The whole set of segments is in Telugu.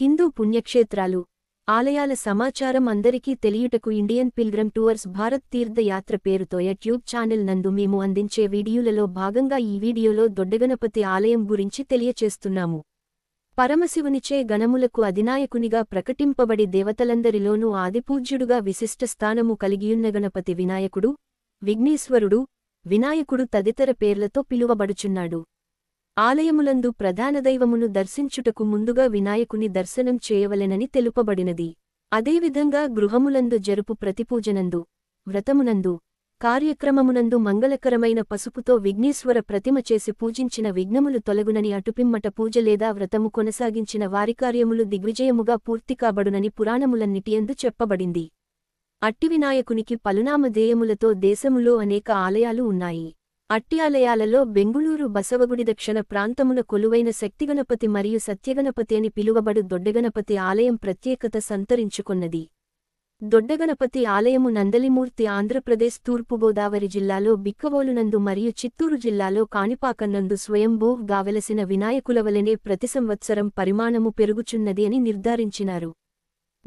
హిందూ పుణ్యక్షేత్రాలు ఆలయాల సమాచారం అందరికీ తెలియుటకు Indian pilgrim tours Bharat Tirthayatra పేరుతో యూట్యూబ్ ఛానల్ నందు మేము అందించే వీడియోలలో భాగంగా ఈ వీడియోలో దొడ్డగణపతి ఆలయం గురించి తెలియచేస్తున్నాము. పరమశివునిచే గణములకు అధినాయకునిగా ప్రకటింపబడి దేవతలందరిలోనూ ఆదిపూజ్యుడుగా విశిష్ట స్థానము కలిగియున్న గణపతి వినాయకుడు విఘ్నేశ్వరుడు వినాయకుడు తదితర పేర్లతో పిలువబడుచున్నాడు. ఆలయములందు ప్రధాన దైవమును దర్శించుటకు ముందుగా వినాయకుని దర్శనం చేయవలెనని తెలుపబడినది. అదేవిధంగా గృహములందు జరుపు ప్రతిపూజనందు వ్రతమునందు కార్యక్రమమునందు మంగళకరమైన పసుపుతో విఘ్నేశ్వర ప్రతిమ చేసి పూజించిన విఘ్నములు తొలగునని అటుపిమ్మట పూజ లేదా వ్రతము కొనసాగించిన వారి కార్యములు దిగ్విజయముగా పూర్తి కాబడునని పురాణములన్నిటియందు చెప్పబడింది. అట్టివినాయకునికి పలునామధేయములతో దేశములో అనేక ఆలయాలు ఉన్నాయి. అట్యాలయాలలో బెంగుళూరు బసవగుడి దక్షిణ ప్రాంతమున కొలువైన శక్తిగణపతి మరియు సత్యగణపతి అని పిలువబడు దొడ్డగణపతి ఆలయం ప్రత్యేకత సంతరించుకున్నది. దొడ్డగణపతి ఆలయము నందలిమూర్తి ఆంధ్రప్రదేశ్ తూర్పుగోదావరి జిల్లాలో బిక్కవోలునందు మరియు చిత్తూరు జిల్లాలో కాణిపాకన్నందు స్వయంభూగా వెలసిన వినాయకులవలనే ప్రతి సంవత్సరం పరిమాణము పెరుగుచున్నది అని నిర్ధారించినారు.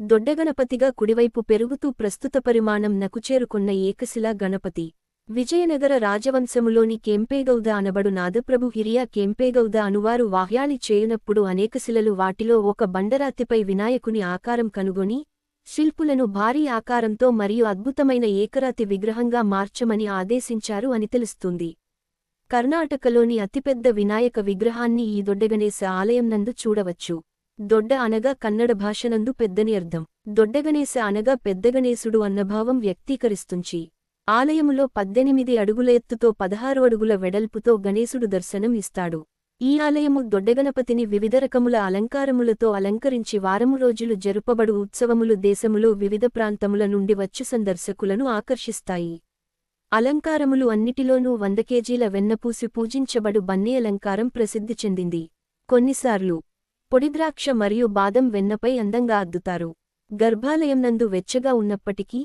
దొడ్డగణపతిగా కుడివైపు పెరుగుతూ ప్రస్తుత పరిమాణం నకుచేరుకున్న ఏకశిలా గణపతి. విజయనగర రాజవంశములోని కెంపేగౌద అనబడు నాదప్రభు హిరియా కెంపేగౌద అనువారు వాహ్యాలి చేయునప్పుడు అనేక శిలలు వాటిలో ఒక బండరాతిపై వినాయకుని ఆకారం కనుగొని శిల్పులను భారీ ఆకారంతో మరియు అద్భుతమైన ఏకరాతి విగ్రహంగా మార్చమని ఆదేశించారు అని తెలుస్తుంది. కర్ణాటకలోని అతిపెద్ద వినాయక విగ్రహాన్ని ఈ దొడ్డగణేశ ఆలయం నందు చూడవచ్చు. దొడ్డ అనగా కన్నడ భాషనందు పెద్దని అర్థం. దొడ్డగణేశ అనగా పెద్దగణేశుడు అన్నభావం వ్యక్తీకరిస్తుంచి ఆలయములో పద్దెనిమిది అడుగుల ఎత్తుతో పదహారు అడుగుల వెడల్పుతో గణేశుడు దర్శనం ఇస్తాడు. ఈ ఆలయము దొడ్డగణపతిని వివిధ రకముల అలంకారములతో అలంకరించి వారము రోజులు జరుపబడు ఉత్సవములు దేశములో వివిధ ప్రాంతముల నుండి వచ్చు సందర్శకులను ఆకర్షిస్తాయి. అలంకారములు అన్నిటిలోనూ వంద కేజీల వెన్నపూసి పూజించబడు బన్నీ అలంకారం ప్రసిద్ధి చెందింది. కొన్నిసార్లు పొడిద్రాక్ష మరియు బాదం వెన్నపై అందంగా అద్దుతారు. గర్భాలయం నందు వెచ్చగా ఉన్నప్పటికీ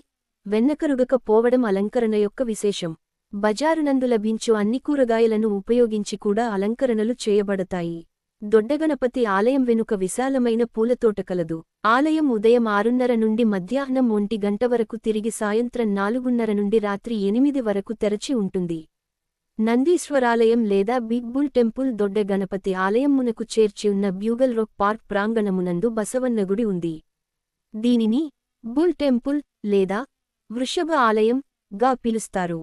వెన్నకరుగక పోవడం అలంకరణ యొక్క విశేషం. బజారునందు లభించు అన్ని కూరగాయలను ఉపయోగించి కూడా అలంకరణలు చేయబడతాయి. దొడ్డగణపతి ఆలయం వెనుక విశాలమైన పూలతోట కలదు. ఆలయం ఉదయం ఆరున్నర నుండి మధ్యాహ్నం ఒంటి గంట వరకు తిరిగి సాయంత్రం నాలుగున్నర నుండి రాత్రి ఎనిమిది వరకు తెరచి ఉంటుంది. నందీశ్వరాలయం లేదా big bull temple Dodda Ganapati ఆలయం మునకు చేర్చి ఉన్న బ్యూగల్ రోక్ పార్క్ ప్రాంగణమునందు బసవన్నగుడి ఉంది. దీనిని బుల్ టెంపుల్ లేదా వృషభ ఆలయం గా పిలుస్తారు.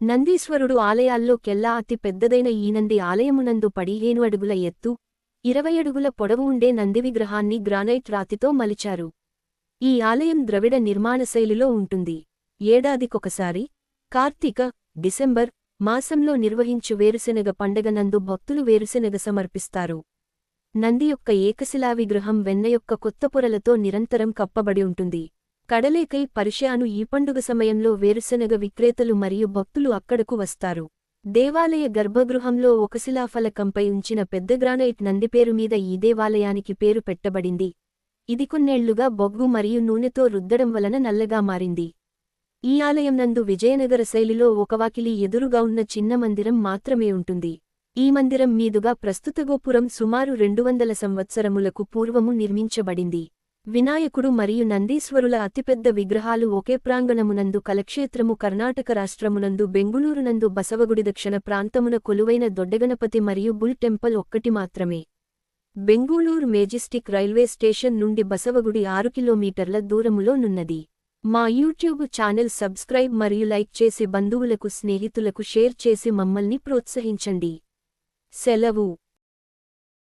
నందీశ్వరుడు ఆలయాల్లో కెల్లా అతి పెద్దదైన ఈ నంది ఆలయమునందు పడిహేను అడుగుల ఎత్తు ఇరవై అడుగుల పొడవు ఉండే నంది విగ్రహాన్ని గ్రానైట్ రాతితో మలిచారు. ఈ ఆలయం ద్రవిడ నిర్మాణ శైలిలో ఉంటుంది. ఏడాదికొకసారి కార్తీక డిసెంబర్ మాసంలో నిర్వహించు వేరుశెనగ పండగ నందు భక్తులు వేరుశెనగ సమర్పిస్తారు. నంది యొక్క ఏకశిలా విగ్రహం వెన్న యొక్క కొత్త పొరలతో నిరంతరం కప్పబడి ఉంటుంది. కడలేకై పరిషయాను ఈ పండుగ సమయంలో వేరుశెనగ విక్రేతలు మరియు భక్తులు అక్కడకు వస్తారు. దేవాలయ గర్భగృహంలో ఒక శిలాఫలకంపై ఉంచిన పెద్ద గ్రానైట్ నంది పేరు మీద ఈ దేవాలయానికి పేరు పెట్టబడింది. ఇది కొన్నేళ్ళుగా బొగ్గు మరియు నూనెతో రుద్దడం వలన నల్లగా మారింది. ఈ ఆలయం నందు విజయనగర శైలిలో ఒకవాకిలి ఎదురుగా ఉన్న చిన్న మందిరం మాత్రమే ఉంటుంది. ఈ మందిరం మీదుగా ప్రస్తుత గోపురం సుమారు రెండు వందల సంవత్సరములకు పూర్వము నిర్మించబడింది. వినాయకుడు మరియు నందీశ్వరుల అతిపెద్ద విగ్రహాలు ఒకే ప్రాంగణమునందు కలక్షేత్రము కర్ణాటక రాష్ట్రమునందు బెంగుళూరునందు బసవగుడి దక్షిణ ప్రాంతమున కొలువైన దొడ్డగణపతి మరియు బుల్ టెంపుల్ ఒక్కటి మాత్రమే. బెంగళూరు మేజిస్టిక్ రైల్వే స్టేషన్ నుండి బసవగుడి ఆరు కిలోమీటర్ల దూరములో నున్నది. మా యూట్యూబ్ ఛానల్ సబ్స్క్రైబ్ మరియు లైక్ చేసి బంధువులకు స్నేహితులకు షేర్ చేసి మమ్మల్ని ప్రోత్సహించండి. సెలవు.